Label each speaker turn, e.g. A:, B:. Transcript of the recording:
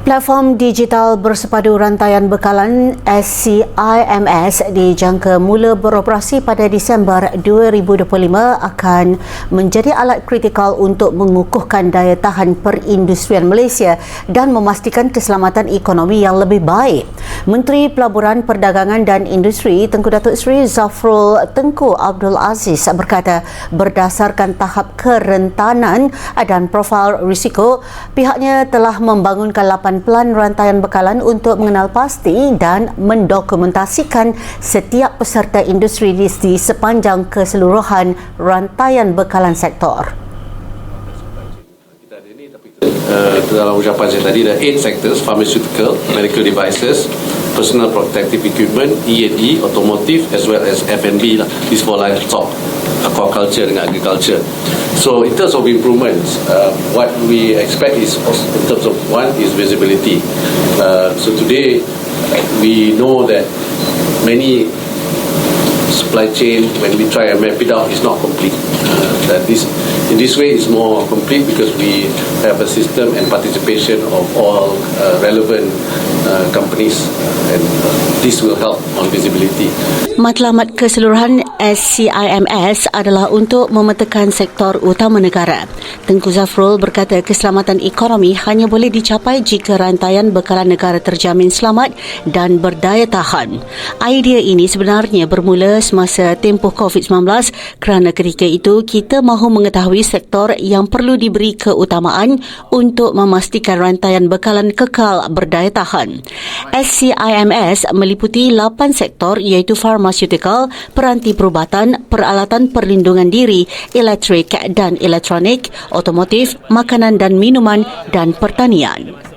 A: Platform digital bersepadu rantaian bekalan SCIMS dijangka mula beroperasi pada Disember 2025 akan menjadi alat kritikal untuk mengukuhkan daya tahan perindustrian Malaysia dan memastikan keselamatan ekonomi yang lebih baik. Menteri Pelaburan Perdagangan dan Industri Tengku Datuk Seri Zafrul Tengku Abdul Aziz berkata berdasarkan tahap kerentanan dan profil risiko pihaknya telah membangunkan 8 pelan rantaian bekalan untuk mengenal pasti dan mendokumentasikan setiap peserta industri di sepanjang keseluruhan rantaian bekalan sektor.
B: Uh, dalam ucapan saya tadi ada eight sectors pharmaceutical, medical devices, personal protective equipment, E&E, automotive as well as F&B four lines top aquaculture dengan agriculture. So in terms of improvements, uh, what we expect is in terms of one is visibility. Uh, so today we know that many supply chain when we try and map it out is not complete. Uh, that this in this way is more complete because we have a system and participation of all uh, relevant uh, companies 嗯。This will help on visibility.
A: Matlamat keseluruhan SCIMS adalah untuk memetakan sektor utama negara. Tengku Zafrul berkata keselamatan ekonomi hanya boleh dicapai jika rantaian bekalan negara terjamin selamat dan berdaya tahan. Idea ini sebenarnya bermula semasa tempoh COVID-19 kerana ketika itu kita mahu mengetahui sektor yang perlu diberi keutamaan untuk memastikan rantaian bekalan kekal berdaya tahan. SCIMS meliputi 8 sektor iaitu pharmaceutical, peranti perubatan, peralatan perlindungan diri, elektrik dan elektronik, otomotif, makanan dan minuman dan pertanian.